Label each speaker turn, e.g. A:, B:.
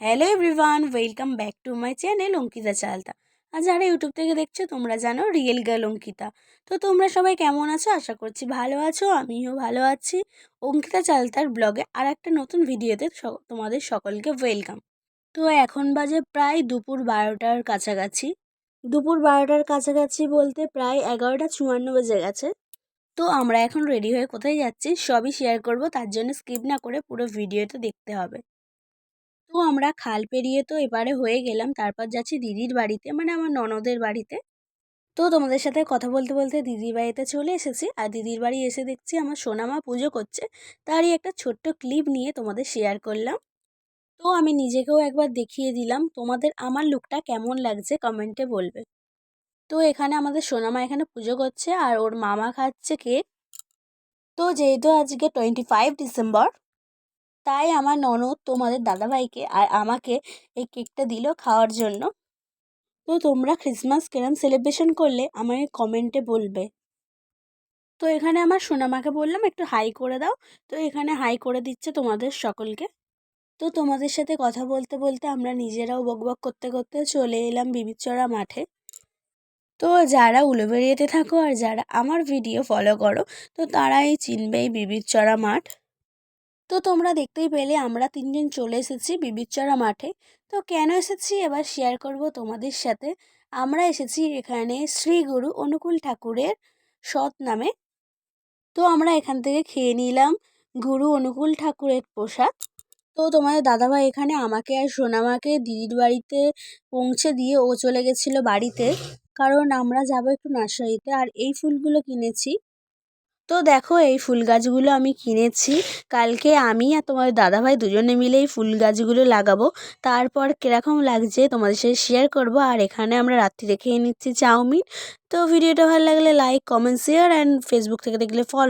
A: Hello everyone welcome back to my channel Ankita চালতা আর যারা ইউটিউব থেকে দেখছ, তোমরা জানো রিয়েল গার্ল অঙ্কিতা তো তোমরা সবাই কেমন আছো? আশা করছি ভালো আছো, আমিও ভালো আছি। অঙ্কিতা চালতার ব্লগে আর একটা নতুন ভিডিওতে তোমাদের সকলকে ওয়েলকাম তো এখন বাজে প্রায় দুপুর বারোটার কাছাকাছি। দুপুর বারোটার কাছাকাছি বলতে প্রায় এগারোটা চুয়ান্ন বেজে গেছে। তো আমরা এখন রেডি হয়ে কোথায় যাচ্ছি সবই শেয়ার করব, তার জন্য স্কিপ না করে পুরো ভিডিওটা দেখতে হবে। তো আমরা খাল পেরিয়ে তো এবারে হয়ে গেলাম, তারপর যাচ্ছি দিদির বাড়িতে মানে আমার ননদের বাড়িতে। তো তোমাদের সাথে কথা বলতে বলতে দিদির বাড়িতে চলে এসেছি। আর দিদির বাড়ি এসে দেখছি আমার সোনামা পুজো করছে। তারই একটা ছোট্ট ক্লিপ নিয়ে তোমাদের শেয়ার করলাম। তো আমি নিজেকেও একবার দেখিয়ে দিলাম, তোমাদের আমার লুকটা কেমন লাগছে কমেন্টে বলবে। তো এখানে আমাদের সোনামা এখানে পুজো করছে, আর ওর মামা খাচ্ছে কেক তো যেহেতু আজকে টোয়েন্টি ফাইভ ডিসেম্বর তাই আমার ননদ তোমাদের দাদাভাইকে আর আমাকে এই কেকটা দিল খাওয়ার জন্য। তো তোমরা ক্রিসমাস কেরম সেলিব্রেশন করলে আমাকে কমেন্টে বলবে। তো এখানে আমার সোনামাকে বললাম, একটু হাই করে দাও। তো এখানে হাই করে দিচ্ছে তোমাদের সকলকে। তো তোমাদের সাথে কথা বলতে বলতে আমরা নিজেরাও বকবক করতে করতে চলে এলাম বিবিচড়া মাঠে। তো যারা উলুবেরিয়াতে থাকো আর যারা আমার ভিডিও ফলো করো, তো তারাই চিনবে এই বিবিচড়া মাঠ। তো তোমরা দেখতেই পেলে আমরা তিনজন চলে এসেছি বিবিচড়া মাঠে। তো কেন এসেছি? এবার শেয়ার করব তোমাদের সাথে। আমরা এসেছি এখানে শ্রী গুরু অনুকূল ঠাকুরের সৎ নামে। তো আমরা এখান থেকে খেয়ে নিলাম গুরু অনুকূল ঠাকুরের প্রসাদ। তো তোমাদের দাদাভাই এখানে আমাকে আর সোনামাকে দিদির বাড়িতে পৌঁছে দিয়ে ও চলে গেছিল বাড়িতে। কারণ আমরা যাব একটু নার্সারিতে। আর এই ফুলগুলো কিনেছি। তো দেখো এই ফুল গাছগুলো আমি কিনেছি। কালকে আমি আর তোমার দাদাভাই দুজনে মিলে এই ফুল গাছগুলো লাগাবো। তারপর কীরকম লাগছে তোমাদের সাথে শেয়ার করব। আর এখানে আমরা রাত্রিরে খেয়ে নিচ্ছি চাউমিন। তো ভিডিওটা ভালো লাগলে like comment share and Facebook থেকে দেখলে ফলো